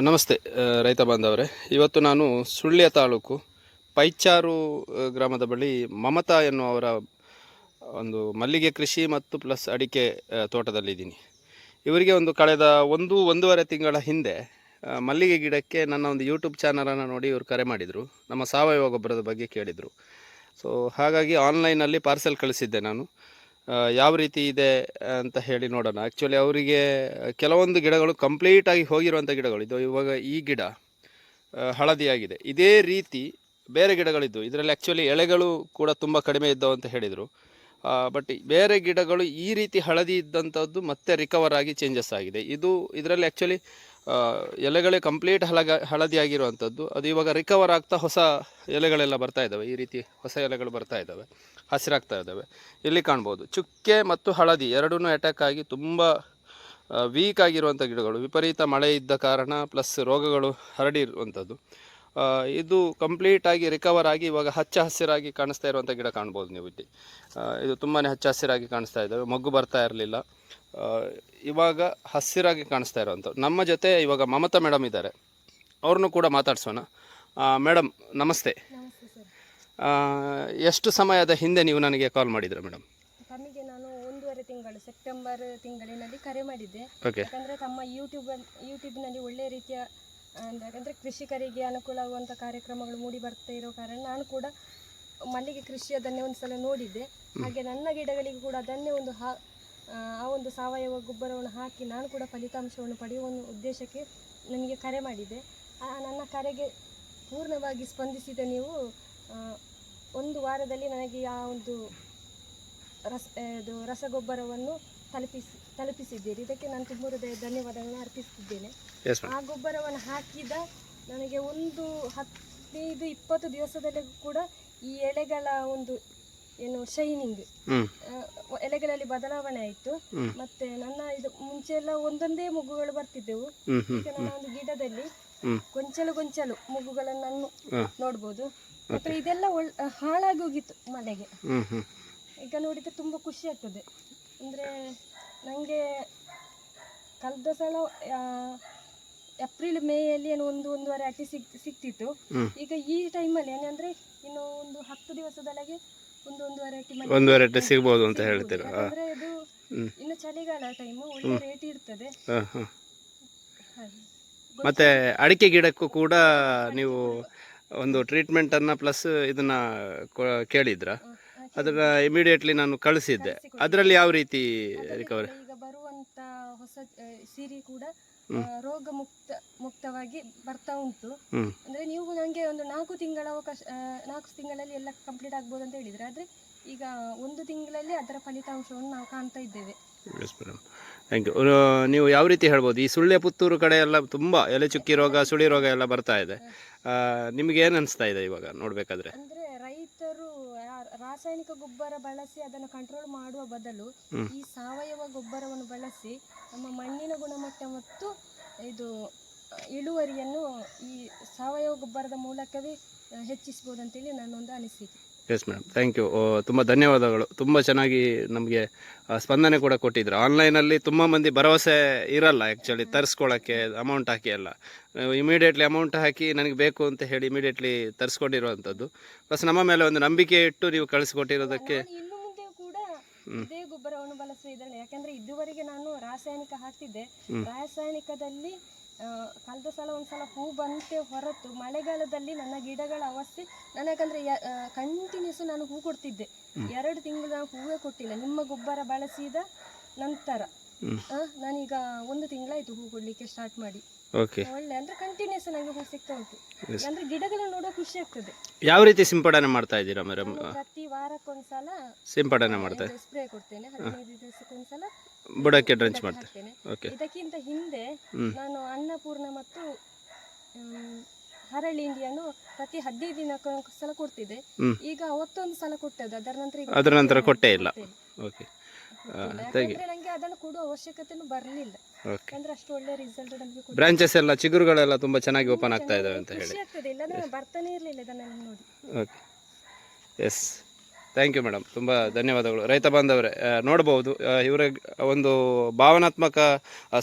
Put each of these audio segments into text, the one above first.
ನಮಸ್ತೆ ರೈತ ಬಾಂಧವರೇ. ಇವತ್ತು ನಾನು ಸುಳ್ಯ ತಾಲೂಕು ಪೈಚಾರು ಗ್ರಾಮದ ಬಳಿ ಮಮತಾ ಎನ್ನುವರ ಒಂದು ಮಲ್ಲಿಗೆ ಕೃಷಿ ಮತ್ತು ಪ್ಲಸ್ ಅಡಿಕೆ ತೋಟದಲ್ಲಿದ್ದೀನಿ. ಇವರಿಗೆ ಒಂದು ಕಳೆದ ಒಂದು, ಒಂದೂವರೆ ತಿಂಗಳ ಹಿಂದೆ ಮಲ್ಲಿಗೆ ಗಿಡಕ್ಕೆ ನನ್ನ ಒಂದು ಯೂಟ್ಯೂಬ್ ಚಾನಲನ್ನು ನೋಡಿ ಇವರು ಕರೆ ಮಾಡಿದರು. ನಮ್ಮ ಸಾವಯವ ಗೊಬ್ಬರದ ಬಗ್ಗೆ ಕೇಳಿದರು. ಸೊ ಹಾಗಾಗಿ ಆನ್ಲೈನಲ್ಲಿ ಪಾರ್ಸೆಲ್ ಕಳಿಸಿದ್ದೆ ನಾನು. ಯಾವ ರೀತಿ ಇದೆ ಅಂತ ಹೇಳಿ ನೋಡೋಣ. ಆ್ಯಕ್ಚುಲಿ ಅವರಿಗೆ ಕೆಲವೊಂದು ಗಿಡಗಳು ಕಂಪ್ಲೀಟಾಗಿ ಹೋಗಿರುವಂಥ ಗಿಡಗಳು. ಇದು ಇವಾಗ ಈ ಗಿಡ ಹಳದಿಯಾಗಿದೆ. ಇದೇ ರೀತಿ ಬೇರೆ ಗಿಡಗಳಿದ್ದು. ಇದರಲ್ಲಿ ಆ್ಯಕ್ಚುಲಿ ಎಳೆಗಳು ಕೂಡ ತುಂಬ ಕಡಿಮೆ ಇದ್ದವು ಅಂತ ಹೇಳಿದರು. ಬಟ್ ಬೇರೆ ಗಿಡಗಳು ಈ ರೀತಿ ಹಳದಿ ಇದ್ದಂಥದ್ದು ಮತ್ತೆ ರಿಕವರ್ ಆಗಿ ಚೇಂಜಸ್ ಆಗಿದೆ. ಇದು ಇದರಲ್ಲಿ ಆ್ಯಕ್ಚುಲಿ ಎಲೆಗಳೇ ಕಂಪ್ಲೀಟ್ ಹಳಗ ಹಳದಿಯಾಗಿರುವಂಥದ್ದು ಅದು ಇವಾಗ ರಿಕವರ್ ಆಗ್ತಾ ಹೊಸ ಎಲೆಗಳೆಲ್ಲ ಬರ್ತಾ ಇದ್ದಾವೆ. ಈ ರೀತಿ ಹೊಸ ಎಲೆಗಳು ಬರ್ತಾ ಇದ್ದಾವೆ. ಹಸಿರಾಗ್ತಾ ಇದ್ದಾವೆ ಇಲ್ಲಿ ಕಾಣ್ಬೋದು. ಚುಕ್ಕೆ ಮತ್ತು ಹಳದಿ ಎರಡೂ ಅಟ್ಯಾಕ್ ಆಗಿ ತುಂಬ ವೀಕ್ ಆಗಿರುವಂಥ ಗಿಡಗಳು. ವಿಪರೀತ ಮಳೆ ಇದ್ದ ಕಾರಣ ಪ್ಲಸ್ ರೋಗಗಳು ಹರಡಿರುವಂಥದ್ದು. ಇದು ಕಂಪ್ಲೀಟಾಗಿ ರಿಕವರ್ ಆಗಿ ಇವಾಗ ಹಚ್ಚ ಹಸಿರಾಗಿ ಕಾಣಿಸ್ತಾ ಇರುವಂಥ ಗಿಡ ಕಾಣ್ಬೋದು ನೀವು ಇಲ್ಲಿ. ಇದು ತುಂಬಾ ಹಚ್ಚ ಹಸಿರಾಗಿ ಕಾಣಿಸ್ತಾ ಇದ್ದಾವೆ. ಮಗ್ಗು ಬರ್ತಾ ಇರಲಿಲ್ಲ. ಇವಾಗ ಹಸಿರಾಗಿ ಕಾಣಿಸ್ತಾ ಇರುವಂಥದ್ದು ನಮ್ಮ ಜೊತೆ ಇವಾಗ ಮಮತಾ ಮೇಡಮ್ ಇದ್ದಾರೆ. ಅವ್ರನ್ನೂ ಕೂಡ ಮಾತಾಡ್ಸೋಣ. ಮೇಡಮ್ ನಮಸ್ತೆ. ಎಷ್ಟು ಸಮಯದ ಹಿಂದೆ ನೀವು ನನಗೆ ಕಾಲ್ ಮಾಡಿದ್ರ ಮೇಡಮ್ ತಮಗೆ ನಾನು ಒಂದೂವರೆ ತಿಂಗಳು ಸೆಪ್ಟೆಂಬರ್ ತಿಂಗಳಿನಲ್ಲಿ ಕರೆ ಮಾಡಿದ್ದೆ. ಓಕೆ ಯಾಕಂದರೆ ತಮ್ಮ ಯೂಟ್ಯೂಬ್ ಯೂಟ್ಯೂಬ್ನಲ್ಲಿ ಒಳ್ಳೆಯ ರೀತಿಯ ಅಂದ್ರೆ ಯಾಕಂದರೆ ಕೃಷಿಕರಿಗೆ ಅನುಕೂಲ ಆಗುವಂಥ ಕಾರ್ಯಕ್ರಮಗಳು ಮೂಡಿ ಬರ್ತಾ ಇರೋ ಕಾರಣ ನಾನು ಕೂಡ ಮಲ್ಲಿಗೆ ಕೃಷಿ ಅದನ್ನೇ ಒಂದು ಸಲ ನೋಡಿದ್ದೆ ಹಾಗೆ ನನ್ನ ಗಿಡಗಳಿಗೆ ಕೂಡ ಅದನ್ನೇ ಒಂದು ಹಾ ಆ, ಒಂದು ಸಾವಯವ ಗೊಬ್ಬರವನ್ನು ಹಾಕಿ ನಾನು ಕೂಡ ಫಲಿತಾಂಶವನ್ನು ಪಡೆಯುವ ಒಂದು ಉದ್ದೇಶಕ್ಕೆ ನನಗೆ ಕರೆ ಮಾಡಿದೆ ಆ ನನ್ನ ಕರೆಗೆ ಪೂರ್ಣವಾಗಿ ಸ್ಪಂದಿಸಿದ ನೀವು ಒಂದು ವಾರದಲ್ಲಿ ನನಗೆ ಆ ಒಂದು ರಸ ಇದು ರಸಗೊಬ್ಬರವನ್ನು ತಲುಪಿಸಿ ತಲುಪಿಸಿದ್ದೀರಿ. ಇದಕ್ಕೆ ನಾನು ತುಂಬ ಹೃದಯ ಧನ್ಯವಾದಗಳನ್ನು ಅರ್ಪಿಸುತ್ತಿದ್ದೇನೆ ಆ ಗೊಬ್ಬರವನ್ನು ಹಾಕಿದ ನನಗೆ ಒಂದು ಹದಿನೈದು ಇಪ್ಪತ್ತು ದಿವಸದಲ್ಲಿ ಕೂಡ ಈ ಎಲೆಗಳ ಒಂದು ಏನು ಶೈನಿಂಗ್ ಎಲೆಗಳಲ್ಲಿ ಬದಲಾವಣೆ ಆಯಿತು. ಮತ್ತೆ ನನ್ನ ಇದು ಮುಂಚೆ ಎಲ್ಲ ಒಂದೊಂದೇ ಮುಗ್ಗುಗಳು ಬರ್ತಿದ್ದೆವು. ಈಗ ನನ್ನ ಒಂದು ಗಿಡದಲ್ಲಿ. ಗೊಂಚಲು ಗೊಂಚಲು ಮುಗ್ಗುಗಳನ್ನು ನೋಡ್ಬೋದು. ಮತ್ತೆ ಇದೆಲ್ಲ ಒಳ್ ಹಾಳಾಗಿ ಹೋಗಿತ್ತು ಮಳೆಗೆ. ಹ್ಮ್ ಹ್ಮ್ ಈಗ ನೋಡಿದ್ರೆ ತುಂಬ ಖುಷಿ ಆಗ್ತದೆ. ಅಂದ್ರೆ ನನಗೆ ಕಳೆದ ಸಲ ಆ, ಏಪ್ರಿಲ್ ಮೇಯಲ್ಲಿ ಏನೋ ಒಂದು ಒಂದೂವರೆ ಅಟ್ಟಿ ಸಿಕ್ ಸಿಕ್ತಿತ್ತು ಹ್ಮ್. ಈಗ ಈ ಟೈಮಲ್ಲಿ ಏನಂದ್ರೆ ಇನ್ನು ಒಂದು ಹತ್ತು ದಿವಸದೊಳಗೆ ಒಂದು ಒಂದೂವರೆ ಅಟ್ಟಿ ಮನೆ ಒಂದೂವರೆ ಅಟ್ಟೆ ಸಿಗ್ಬೋದು. ಅಂತ ಹೇಳ್ತೀರಾ? ಅಂದ್ರೆ ಯಾಕಂದ್ರೆ ಇದು ಹ್ಮ್. ಇನ್ನು ಚಳಿಗಾಲ ಟೈಮು ಒಳ್ಳೆ ರೇಟ್ ಇರ್ತದೆ. ಮತ್ತೆ ಹಾಂ. ಹಾಗೆ. ಮತ್ತು ಅಡಿಕೆ ಗಿಡಕ್ಕೂ ಕೂಡ ನೀವು ಒಂದು ಟ್ರೀಟ್ಮೆಂಟನ್ನು ಪ್ಲಸ್ ಇದನ್ನು ಕೇಳಿದ್ರ. ಅದನ್ನ ಇಮಿಡಿಯೇಟ್ಲಿ ನಾನು ಕಳಿಸಿದ್ದೆ. ಅದರಲ್ಲಿ ಯಾವ ರೀತಿ ರಿಕವರಿ ಈಗ ಬರುವಂತ ಹೊಸ ಸಿರಿ ಕೂಡ ರೋಗ ಮುಕ್ತ ಮುಕ್ತವಾಗಿ ಬರ್ತಾ ಉಂಟು. ಅಂದ್ರೆ ನೀವು ನನಗೆ ಒಂದು ನಾಲ್ಕು ತಿಂಗಳ ಅವಕಾಶ ನಾಲ್ಕು ತಿಂಗಳಲ್ಲಿ ಎಲ್ಲ ಕಂಪ್ಲೀಟ್ ಆಗ್ಬೋದು ಅಂತ ಹೇಳಿದ್ರೆ. ಆದ್ರೆ ಈಗ ಒಂದು ತಿಂಗಳಲ್ಲಿ ಅದರ ಫಲಿತಾಂಶವನ್ನು ನಾವು ಕಾಣ್ತಾ ಇದ್ದೇವೆ. ಎಸ್ ಮೇಡಮ್ ಥ್ಯಾಂಕ್ ಯು ನೀವು ಯಾವ ರೀತಿ ಹೇಳ್ಬೋದು? ಈ ಸುಳ್ಳೆ ಪುತ್ತೂರು ಕಡೆ ಎಲ್ಲ ತುಂಬ ಎಲೆ ಚುಕ್ಕಿ ರೋಗ ಸುಳಿ ರೋಗ ಎಲ್ಲ ಬರ್ತಾ ಇದೆ. ನಿಮಗೆ ಏನು ಅನಿಸ್ತಾ ಇದೆ ಇವಾಗ ನೋಡಬೇಕಾದ್ರೆ? ಅಂದ್ರೆ ರೈತರು ರಾಸಾಯನಿಕ ಗೊಬ್ಬರ ಬಳಸಿ ಅದನ್ನು ಕಂಟ್ರೋಲ್ ಮಾಡುವ ಬದಲು ಈ ಸಾವಯವ ಗೊಬ್ಬರವನ್ನು ಬಳಸಿ ನಮ್ಮ ಮಣ್ಣಿನ ಗುಣಮಟ್ಟ ಮತ್ತು ಇದು ಆ, ಇಳುವರಿಯನ್ನು ಈ ಸಾವಯವ ಗೊಬ್ಬರದ ಮೂಲಕವೇ ಆ, ಹೆಚ್ಚಿಸ್ಬೋದು ಅಂತೇಳಿ ನನ್ನೊಂದು ಅನಿಸಿಕೆ. ಎಸ್ ಮೇಡಮ್ ಥ್ಯಾಂಕ್ ಯು ತುಂಬ ಧನ್ಯವಾದಗಳು ತುಂಬ ಚೆನ್ನಾಗಿ ನಮಗೆ ಸ್ಪಂದನೆ ಕೂಡ ಕೊಟ್ಟಿದ್ರು ಆನ್ಲೈನಲ್ಲಿ ತುಂಬ ಮಂದಿ ಭರವಸೆ ಇರಲ್ಲ ಆ್ಯಕ್ಚುಲಿ ತರಿಸ್ಕೊಳ್ಳೋಕ್ಕೆ ಅಮೌಂಟ್ ಹಾಕಿ ಎಲ್ಲ ಇಮಿಡಿಯೇಟ್ಲಿ ಅಮೌಂಟ್ ಹಾಕಿ ನನಗೆ ಬೇಕು ಅಂತ ಹೇಳಿ ಇಮಿಡಿಯೇಟ್ಲಿ ತರಿಸ್ಕೊಂಡಿರುವಂಥದ್ದು ಪ್ಲಸ್ ನಮ್ಮ ಮೇಲೆ ಒಂದು ನಂಬಿಕೆ ಇಟ್ಟು ನೀವು ಕಳಿಸ್ಕೊಟ್ಟಿರೋದಕ್ಕೆ ಇದೇ ಗೊಬ್ಬರವನ್ನು ಬಳಸುವ ಇದರಲ್ಲಿ ಯಾಕಂದ್ರೆ ಇದುವರೆಗೆ ನಾನು ರಾಸಾಯನಿಕ ಹಾಕ್ತಿದ್ದೆ. ರಾಸಾಯನಿಕದಲ್ಲಿ ಕಳೆದ ಸಲ ಒಂದ್ಸಲ ಹೂ ಬಂತೆ ಹೊರತು ಮಳೆಗಾಲದಲ್ಲಿ ನನ್ನ ಗಿಡಗಳ ಅವಸ್ಥೆ ನಾನು ಯಾಕಂದ್ರೆ ಕಂಟಿನ್ಯೂಸ್ ನಾನು ಹೂ ಕೊಡ್ತಿದ್ದೆ. ಎರಡು ತಿಂಗಳು ನಾನು ಹೂವೇ ಕೊಟ್ಟಿಲ್ಲ. ನಿಮ್ಮ ಗೊಬ್ಬರ ಬಳಸಿದ ನಂತರ ನಾನೀಗ ಒಂದು ತಿಂಗಳಾಯ್ತು ಹೂ ಕೊಡ್ಲಿಕ್ಕೆ ಸ್ಟಾರ್ಟ್ ಮಾಡಿ. ಓಕೆ ಒಳ್ಳೆ ಅಂದ್ರೆ ಕಂಟಿನ್ಯೂಸ್ ಆಗಿ ಹೂ ಸಿಗ್ತಾ ಉಂಟು. ಅಂದ್ರೆ ಗಿಡಗಳನ್ನು ನೋಡೋ ಖುಷಿ ಆಗ್ತದೆ. ಯಾವ ರೀತಿ ಸಿಂಪಡಣೆ ಮಾಡ್ತಾ ಇದ್ದೀರಾ ಮೇಡಮ್ ಪ್ರತಿ ವಾರಕ್ಕೊಂದ್ಸಲ ಸಿಂಪಡಣೆ ಮಾಡ್ತಾ ಸ್ಪ್ರೇ ಕೊಡ್ತೇನೆ ಹದಿನೈದು ದಿವಸಕ್ಕೊಂದ್ಸಲ ಬುಡಕ್ಕೆ ಡ್ರಂಚ್ ಮಾಡ್ತೇನೆ. ಓಕೆ ಇದಕ್ಕಿಂತ ಹಿಂದೆ ನಾನು ಅನ್ನಪೂರ್ಣ ಮತ್ತು ಹರಳಿ ಇಂಡಿಯನ್ನು ಪ್ರತಿ ಹದಿನೈದು ದಿನಕ್ಕೊಂದು ಸಲ ಕೊಡ್ತಿದ್ದೆ. ಈಗ ಅವತ್ತೊಂದು ಸಲ ಕೊಟ್ಟದ್ದು ಅದರ ನಂತರ ಅದರ ನಂತರ ಕೊಟ್ಟೇ ಇಲ್ಲ. ಓಕೆ ಕೊಟ್ಟಿಲ್ಲ. ಥ್ಯಾಂಕ್ ಯು ನಂಗೆ ಅದನ್ನು ಅವಶ್ಯಕತೆನೂ ಬರಲಿಲ್ಲ. ಯಾಕಂದ್ರೆ ಅಷ್ಟು ಒಳ್ಳೆ ರಿಸಲ್ಟ್ ನಮಗೆ ಬ್ರಾಂಚಸ್ ಎಲ್ಲ ಚಿಗುರುಗಳೆಲ್ಲ ತುಂಬಾ ಚೆನ್ನಾಗಿ ಓಪನ್ ಆಗ್ತಾ ಇದಾವೆ ಅಂತ ಹೇಳಿ. ಖುಷಿ ಆಗ್ತದೆ. ಇಲ್ಲಾಂದ್ರೆ ನಾನು ಬರ್ತಾನೆ ಇರಲಿಲ್ಲ ನೋಡಿ. Okay yes thank you madam ತುಂಬ ಧನ್ಯವಾದಗಳು. ರೈತ ಬಾಂಧವರೇ ನೋಡಬಹುದು ನೋಡ್ಬೋದು. ಇವರ ಒಂದು ಭಾವನಾತ್ಮಕ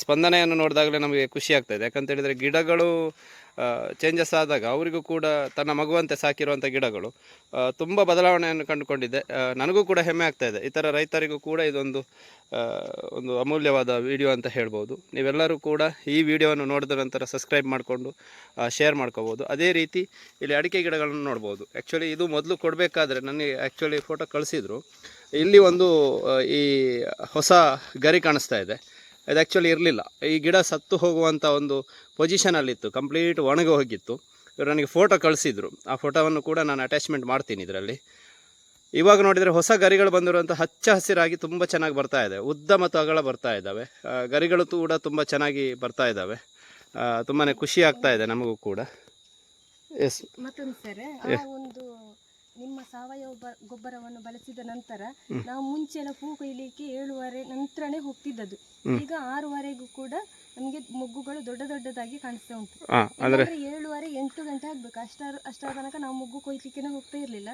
ಸ್ಪಂದನೆಯನ್ನು ನೋಡಿದಾಗಲೇ ನಮಗೆ ಖುಷಿ ಆಗ್ತಾಯಿದೆ ಯಾಕಂತ ಹೇಳಿದ್ರೆ ಗಿಡಗಳು ಚೇಂಜಸ್ ಆದಾಗ ಅವರಿಗೂ ಕೂಡ ತನ್ನ ಮಗುವಂತೆ ಸಾಕಿರುವಂಥ ಗಿಡಗಳು ತುಂಬ ಬದಲಾವಣೆಯನ್ನು ಕಂಡುಕೊಂಡಿದೆ. ನನಗೂ ಕೂಡ ಹೆಮ್ಮೆ ಆಗ್ತಾ ಇದೆ. ಇತರ ರೈತರಿಗೂ ಕೂಡ ಇದೊಂದು ಒಂದು ಅಮೂಲ್ಯವಾದ ವಿಡಿಯೋ ಅಂತ ಹೇಳ್ಬೋದು. ನೀವೆಲ್ಲರೂ ಕೂಡ ಈ ವಿಡಿಯೋವನ್ನು ನೋಡಿದ ನಂತರ ಸಬ್ಸ್ಕ್ರೈಬ್ ಮಾಡಿಕೊಂಡು ಶೇರ್ ಮಾಡ್ಕೋಬೋದು. ಅದೇ ರೀತಿ ಇಲ್ಲಿ ಅಡಿಕೆ ಗಿಡಗಳನ್ನು ನೋಡ್ಬೋದು. ಆ್ಯಕ್ಚುಲಿ ಇದು ಮೊದಲು ಕೊಡಬೇಕಾದ್ರೆ ನನಗೆ ಆ್ಯಕ್ಚುಲಿ ಫೋಟೋ ಕಳಿಸಿದ್ರು. ಇಲ್ಲಿ ಒಂದು ಈ ಹೊಸ ಗರಿ ಕಾಣಿಸ್ತಾ ಇದೆ. ಇದು ಆ್ಯಕ್ಚುಲಿ ಇರಲಿಲ್ಲ. ಈ ಗಿಡ ಸತ್ತು ಹೋಗುವಂಥ ಒಂದು ಪೊಸಿಷನಲ್ಲಿತ್ತು ಕಂಪ್ಲೀಟ್ ಒಣಗಿ ಹೋಗಿತ್ತು. ಇವರು ನನಗೆ ಫೋಟೋ ಕಳಿಸಿದ್ರು. ಆ ಫೋಟೋವನ್ನು ಕೂಡ ನಾನು ಅಟ್ಯಾಚ್ಮೆಂಟ್ ಮಾಡ್ತೀನಿ ಇದರಲ್ಲಿ. ಇವಾಗ ನೋಡಿದರೆ ಹೊಸ ಗರಿಗಳು ಬಂದಿರುವಂಥ ಹಚ್ಚ ಹಸಿರಾಗಿ ತುಂಬ ಚೆನ್ನಾಗಿ ಬರ್ತಾ ಇದೆ. ಉದ್ದ ಮತ್ತು ಅಗಲ ಬರ್ತಾ ಇದ್ದಾವೆ. ಗರಿಗಳು ಕೂಡ ತುಂಬ ಚೆನ್ನಾಗಿ ಬರ್ತಾ ಇದ್ದಾವೆ. ತುಂಬಾ ಖುಷಿ ಆಗ್ತಾ ಇದೆ ನಮಗೂ ಕೂಡ. ಎಸ್ ಮತ್ತೊಂದು ಸರ್. ಆ ಒಂದು ನಿಮ್ಮ ಸಾವಯವ ಗೊಬ್ಬರವನ್ನು ಬಳಸಿದ ನಂತರ ನಾವು ಮುಂಚೆ ಎಲ್ಲ ಹೂ ಕೊಯ್ಲಿಕ್ಕೆ ಏಳುವರೆ ನಂತರನೇ ಹೋಗ್ತಿದ್ದದ್ದು ಈಗ ಆರೂವರೆಗೂ ಕೂಡ ನಮಗೆ ಮೊಗ್ಗುಗಳು ದೊಡ್ಡ ದೊಡ್ಡದಾಗಿ ಕಾಣಿಸ್ತಾ ಉಂಟು ಅಂದರೆ ಏಳುವರೆ ಎಂಟು ಗಂಟೆ ಆಗ್ಬೇಕು ಅಷ್ಟರ ಅಷ್ಟರ ತನಕ ನಾವು ಮೊಗ್ಗು ಕೊಯ್ಲಿಕ್ಕೆ ಹೋಗ್ತಾ ಇರ್ಲಿಲ್ಲ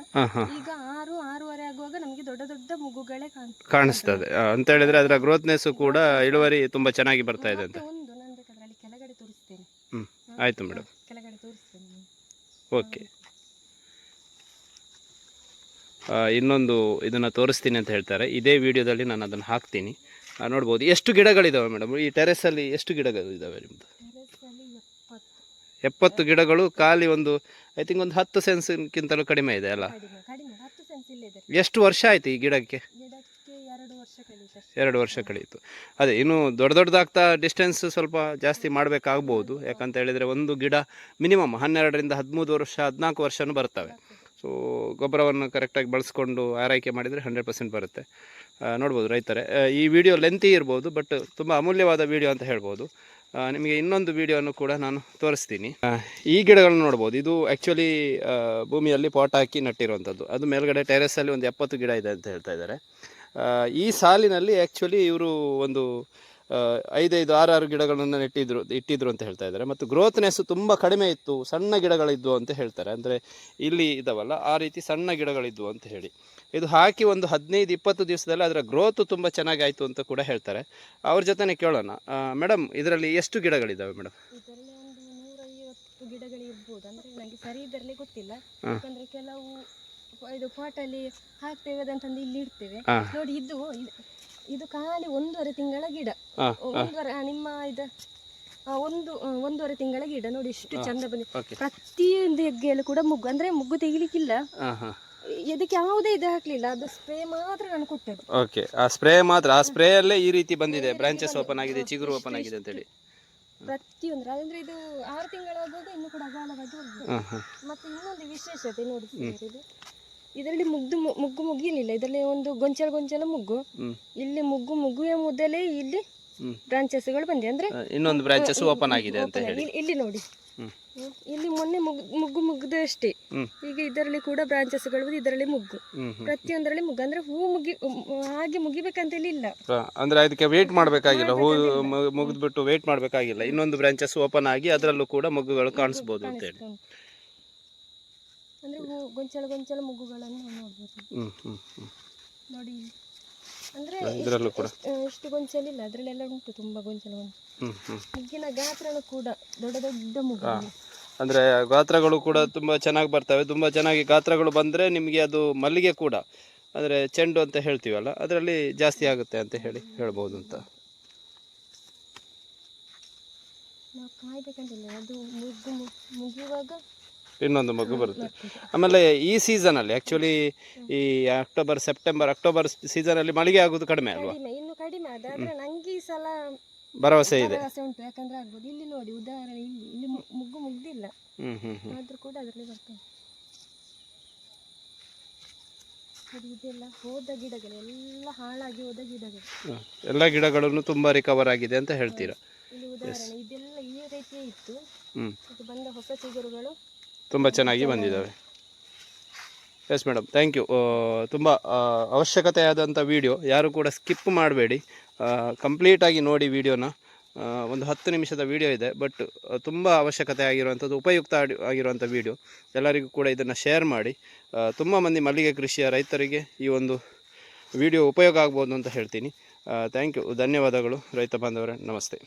ಈಗ ಆರು ಆರೂವರೆ ಆಗುವಾಗ ನಮಗೆ ದೊಡ್ಡ ದೊಡ್ಡ ಮೊಗ್ಗುಗಳೇ ಕಾಣಿಸ್ತದೆ ಅಂತ ಹೇಳಿದ್ರೆ ಅದರ ಗ್ರೋತ್ನೆಸ್ ಕೂಡ ಇಳುವರಿ ತುಂಬಾ ಚೆನ್ನಾಗಿ ಬರ್ತಾ ಇದೆ ಅಂತ ಒಂದು ನಾನು ಬೇಕಾದ್ರೆ ಅಲ್ಲಿ ಕೆಳಗಡೆ ತೋರಿಸ್ತೇನೆ ಆಯ್ತು ಮೇಡಮ್ ಕೆಳಗಡೆ ತೋರಿಸ್ತೇನೆ ಓಕೆ ಇನ್ನೊಂದು ಇದನ್ನು ತೋರಿಸ್ತೀನಿ ಅಂತ ಹೇಳ್ತಾರೆ. ಇದೇ ವಿಡಿಯೋದಲ್ಲಿ ನಾನು ಅದನ್ನು ಹಾಕ್ತೀನಿ. ನೋಡ್ಬೋದು. ಎಷ್ಟು ಗಿಡಗಳಿದ್ದಾವೆ ಮೇಡಮ್? ಈ ಟೆರೆಸಲ್ಲಿ ಎಷ್ಟು ಗಿಡಗಳು ಇದ್ದಾವೆ ನಿಮ್ಮದು ಎಪ್ಪತ್ತು ಗಿಡಗಳು, ಖಾಲಿ ಒಂದು ಐ ಥಿಂಕ್ ಒಂದು ಹತ್ತು ಸೆನ್ಸ್ಗಿಂತಲೂ ಕಡಿಮೆ ಇದೆ ಅಲ್ಲ? ಎಷ್ಟು ವರ್ಷ ಆಯಿತು ಈ ಗಿಡಕ್ಕೆ. ಎರಡು ವರ್ಷ ಕಳೀತು ಅದೇ, ಇನ್ನು ದೊಡ್ಡ ದೊಡ್ಡದಾಗ್ತಾ ಡಿಸ್ಟೆನ್ಸ್ ಸ್ವಲ್ಪ ಜಾಸ್ತಿ ಮಾಡಬೇಕಾಗ್ಬೋದು. ಯಾಕಂತ ಹೇಳಿದರೆ ಒಂದು ಗಿಡ ಮಿನಿಮಮ್ ಹನ್ನೆರಡರಿಂದ ಹದಿಮೂರು ವರ್ಷ, ಹದಿನಾಲ್ಕು ವರ್ಷನೂ ಬರ್ತವೆ. ಸೊ ಗೊಬ್ಬರವನ್ನು ಕರೆಕ್ಟಾಗಿ ಬಳಸ್ಕೊಂಡು ಆರೈಕೆ ಮಾಡಿದರೆ ಹಂಡ್ರೆಡ್ ಪರ್ಸೆಂಟ್ ಬರುತ್ತೆ. ನೋಡ್ಬೋದು ರೈತರೆ. ಈ ವಿಡಿಯೋ ಲೆಂತಿ ಇರ್ಬೋದು, ಬಟ್ ತುಂಬ ಅಮೂಲ್ಯವಾದ ವಿಡಿಯೋ ಅಂತ ಹೇಳ್ಬೋದು. ನಿಮಗೆ ಇನ್ನೊಂದು ವಿಡಿಯೋನು ಕೂಡ ನಾನು ತೋರಿಸ್ತೀನಿ. ಈ ಗಿಡಗಳನ್ನು ನೋಡ್ಬೋದು. ಇದು ಆ್ಯಕ್ಚುಲಿ ಭೂಮಿಯಲ್ಲಿ ಪಾಟ್ ಹಾಕಿ ನಟ್ಟಿರುವಂಥದ್ದು. ಅದು ಮೇಲ್ಗಡೆ ಟೆರೆಸಲ್ಲಿ ಒಂದು ಎಪ್ಪತ್ತು ಗಿಡ ಇದೆ ಅಂತ ಹೇಳ್ತಾ ಇದ್ದಾರೆ. ಈ ಸಾಲಿನಲ್ಲಿ ಆ್ಯಕ್ಚುಲಿ ಇವರು ಒಂದು ಐದೈದು ಆರಾರು ಗಿಡಗಳನ್ನು ನೆಟ್ಟಿದ್ರು ಇಟ್ಟಿದ್ರು ಅಂತ ಹೇಳ್ತಾ ಇದ್ದಾರೆ. ಮತ್ತು ಗ್ರೋತ್ನೆಸ್ ತುಂಬ ಕಡಿಮೆ ಇತ್ತು ಸಣ್ಣ ಗಿಡಗಳಿದ್ವು ಅಂತ ಹೇಳ್ತಾರೆ. ಅಂದರೆ ಇಲ್ಲಿ ಇದಾವಲ್ಲ ಆ ರೀತಿ ಸಣ್ಣ ಗಿಡಗಳಿದ್ವು ಅಂತ ಹೇಳಿ. ಇದು ಹಾಕಿ ಒಂದು ಹದಿನೈದು ಇಪ್ಪತ್ತು ದಿವಸದಲ್ಲಿ ಅದರ ಗ್ರೋತ್ ತುಂಬ ಚೆನ್ನಾಗಿ ಆಯಿತು ಅಂತ ಕೂಡ ಹೇಳ್ತಾರೆ. ಅವ್ರ ಜೊತೆನೇ ಕೇಳೋಣ. ಮೇಡಮ್ ಇದರಲ್ಲಿ ಎಷ್ಟು ಗಿಡಗಳಿದ್ದಾವೆ ಮೇಡಮ್ ಗಿಡಗಳು ಇರ್ಬೋದು. ಅಂದ್ರೆ ನನಗೆ ಸರಿ ಇದರಲ್ಲಿ ಗೊತ್ತಿಲ್ಲ. ಯಾಕಂದ್ರೆ ಕೆಲವು ಇದು ಪಾಟಲ್ಲಿ ಹಾಕ್ತೇವೆ ಅದಂತಂದು ಇಲ್ಲಿ ಇಡ್ತೇವೆ. ನೋಡಿ ಇದು ಇದು- ಖಾಲಿ ಒಂದೂವರೆ ತಿಂಗಳ ಗಿಡ. ಒಂದೂವರೆ ನಿಮ್ಮ ಇದು ಒಂದು ಒಂದೂವರೆ ತಿಂಗಳ ಗಿಡ ನೋಡಿ ಇಷ್ಟು ಚಂದ ಬಂದಿದೆ. ಪ್ರತಿಯೊಂದು ಹೆಗ್ಗೆಯಲ್ಲಿ ಕೂಡ ಮುಗ್ಗು ಅಂದ್ರೆ ಮುಗ್ಗು ತೆಗಿಲಿಕ್ಕಿಲ್ಲ. ಇದಕ್ಕೆ ಯಾವುದೇ ಇದು ಹಾಕ್ಲಿಲ್ಲ ಅದು ಸ್ಪ್ರೇ ಮಾತ್ರ ನಾನು ಕೊಟ್ಟೆ ಓಕೆ ಆ ಸ್ಪ್ರೇ ಮಾತ್ರ ಆ ಸ್ಪ್ರೇಯಲ್ಲೇ ಈ ರೀತಿ ಬಂದಿದೆ ಬ್ರಾಂಚಸ್ ಓಪನ್ ಆಗಿದೆ ಚಿಗುರು ಓಪನ್ ಆಗಿದೆ ಅಂತ ಹೇಳಿ ಪ್ರತಿಯೊಂದು ಅಂದ್ರೆ ಇದು ಆರು ತಿಂಗಳಾಗುವಾಗ ಇನ್ನು ಕೂಡ ಅಗಾಲವಾಗಿ ಮತ್ತೆ ಇನ್ನೊಂದು ವಿಶೇಷತೆ ನೋಡಿ ಇದು. ಇದರಲ್ಲಿ ಮುಗ್ದು ಮುಗ್ಗು ಮುಗಿಲಿಲ್ಲ ಇದರಲ್ಲಿ ಒಂದು ಗೊಂಚಲ ಗೊಂಚಲ ಮುಗ್ಗು. ಇಲ್ಲಿ ಮುಗ್ಗು ಮುಗ್ಗುವ ಮೊದಲೇ ಇಲ್ಲಿ. ಬ್ರಾಂಚಸ್ಗಳು ಬಂದಿದೆ ಅಂದ್ರೆ ಇನ್ನೊಂದು ಬ್ರಾಂಚಸ್ ಓಪನ್ ಆಗಿದೆ ಅಂತ ಹೇಳಿ. ಇಲ್ಲಿ ನೋಡಿ. ಇಲ್ಲಿ ಮೊನ್ನೆ ಮುಗ್ ಮುಗ್ಗು ಮುಗ್ದು ಅಷ್ಟೇ. ಈಗ ಇದರಲ್ಲಿ ಕೂಡ ಬ್ರಾಂಚಸ್ಗಳು ಇದರಲ್ಲಿ ಮುಗ್ಗು. ಪ್ರತಿಯೊಂದರಲ್ಲಿ ಮುಗ್ಗು. ಅಂದ್ರೆ ಹೂ ಮುಗಿ ಹಾಗೆ ಮುಗಿಬೇಕಂತ ಹೇಳಿ ಇಲ್ಲ. ಅಂದ್ರೆ ಅದಕ್ಕೆ ವೇಟ್ ಮಾಡಬೇಕಾಗಿಲ್ಲ. ಹೂ ಮುಗಿದ್ಬಿಟ್ಟು ವೇಟ್ ಮಾಡಬೇಕಾಗಿಲ್ಲ. ಇನ್ನೊಂದು ಬ್ರಾಂಚಸ್ ಓಪನ್ ಆಗಿ ಅದರಲ್ಲೂ ಕೂಡ ಮುಗ್ಗುಗಳು ಕಾಣಿಸಬಹುದು ಕಾಣಿಸ್ತಾ ಉಂಟು. ಅಂದ್ರೆ ಹೂ ಗೊಂಚಲ ಗೊಂಚಲ ಮುಗ್ಗುಗಳನ್ನು ನಾವು ನೋಡ್ಬೋದು. ಹ್ಞೂ ಹ್ಞೂ ಹ್ಞೂ ನೋಡಿ. ಅಂದ್ರೆ ಇದರಲ್ಲೂ ಕೂಡ. ಆ, ಇಷ್ಟು ಗೊಂಚಲಿಲ್ಲ ಅದರಲ್ಲೆಲ್ಲ ಉಂಟು ತುಂಬಾ ಗೊಂಚಲ ಗೊಂಚಲು. ಹ್ಞೂ ಮುಗ್ಗಿನ ಗಾತ್ರನು ಕೂಡ ದೊಡ್ಡ ದೊಡ್ಡ ಮುಗ್ಗು ಅಂದ್ರೆ ಗಾತ್ರಗಳು ಕೂಡ ತುಂಬ ಚೆನ್ನಾಗಿ ಬರ್ತವೆ. ತುಂಬ ಚೆನ್ನಾಗಿ ಗಾತ್ರಗಳು ಬಂದರೆ ನಿಮಗೆ ಅದು ಮಲ್ಲಿಗೆ ಕೂಡ ಅಂದ್ರೆ ಚೆಂಡು ಅಂತ ಹೇಳ್ತೀವಲ್ಲ ಅದರಲ್ಲಿ ಜಾಸ್ತಿ ಆಗುತ್ತೆ ಅಂತ ಹೇಳಿ ಹೇಳ್ಬೋದು ಅಂತ. ನಾವು ಕಾಯ್ಬೇಕಂತಿಲ್ಲ ಅದು ಮುಗ್ಗು ಮುಗಿಯುವಾಗ ಇನ್ನೊಂದು ಮಗು ಬರುತ್ತೆ. ಆಮೇಲೆ ಈ ಸೀಸನಲ್ಲಿ ಆ್ಯಕ್ಚುಲಿ ಈ ಅಕ್ಟೋಬರ್ ಸೆಪ್ಟೆಂಬರ್ ಅಕ್ಟೋಬರ್ ಸೀಸನಲ್ಲಿ ಮಳಿಗೆ ಆಗೋದು ಕಡಿಮೆ ಅಲ್ವಾ? ಕಡಿಮೆ ಇನ್ನು ಕಡಿಮೆ ಅದ ಆದ್ರೆ ನಂಗೆ ಈ ಸಲ ಭರವಸೆ ಇದೆ. ಭರವಸೆ ಉಂಟು ಯಾಕಂದ್ರೆ ಆಗ್ಬೋದು. ಇಲ್ಲಿ ನೋಡಿ ಉದಾಹರಣೆ ಇಲ್ಲಿ ಇಲ್ಲಿ ಮು- ಮುಗ್ಗು ಮುಗ್ದಿಲ್ಲ. ಹ್ಞೂ ಹ್ಞೂ ಹ್ಞೂ ಆದ್ರೂ ಕೂಡ ಅದರಲ್ಲಿ ಬರ್ತದೆ. ನೋಡಿ ಇದೆಲ್ಲ ಹೋದ ಗಿಡಗಳು ಎಲ್ಲ ಹಾಳಾಗಿ ಹೋದ ಗಿಡಗಳು. ಎಲ್ಲ ಗಿಡಗಳನ್ನು ತುಂಬಾ ರಿಕವರ್ ಆಗಿದೆ ಅಂತ ಹೇಳ್ತೀರಾ? ಇಲ್ಲಿ ಉದಾಹರಣೆ ಇದೆಲ್ಲ ಈ ರೀತಿಯೇ ಇತ್ತು. ಹ್ಞೂ ಇದು ಬಂದ ಹೊಸ ಚಿಗುರುಗಳು. ತುಂಬ ಚೆನ್ನಾಗಿ ಬಂದಿದ್ದಾವೆ. ಎಸ್ ಮೇಡಮ್ ಥ್ಯಾಂಕ್ ಯು ತುಂಬ ಅವಶ್ಯಕತೆ ಆದಂಥ ವೀಡಿಯೋ ಯಾರು ಕೂಡ ಸ್ಕಿಪ್ ಮಾಡಬೇಡಿ. ಕಂಪ್ಲೀಟಾಗಿ ನೋಡಿ ವೀಡಿಯೋನ ಒಂದು ಹತ್ತು ನಿಮಿಷದ ವೀಡಿಯೋ ಇದೆ ಬಟ್ ತುಂಬ ಅವಶ್ಯಕತೆ ಆಗಿರುವಂಥದ್ದು, ಉಪಯುಕ್ತ ಆಗಿರುವಂಥ ವಿಡಿಯೋ ಎಲ್ಲರಿಗೂ ಕೂಡ ಇದನ್ನು ಶೇರ್ ಮಾಡಿ. ತುಂಬ ಮಂದಿ ಮಲ್ಲಿಗೆ ಕೃಷಿಯ ರೈತರಿಗೆ ಈ ಒಂದು ವಿಡಿಯೋ ಉಪಯೋಗ ಆಗ್ಬೋದು ಅಂತ ಹೇಳ್ತೀನಿ. ಥ್ಯಾಂಕ್ ಯು ಧನ್ಯವಾದಗಳು, ರೈತ ಬಾಂಧವರೇ. ನಮಸ್ತೆ.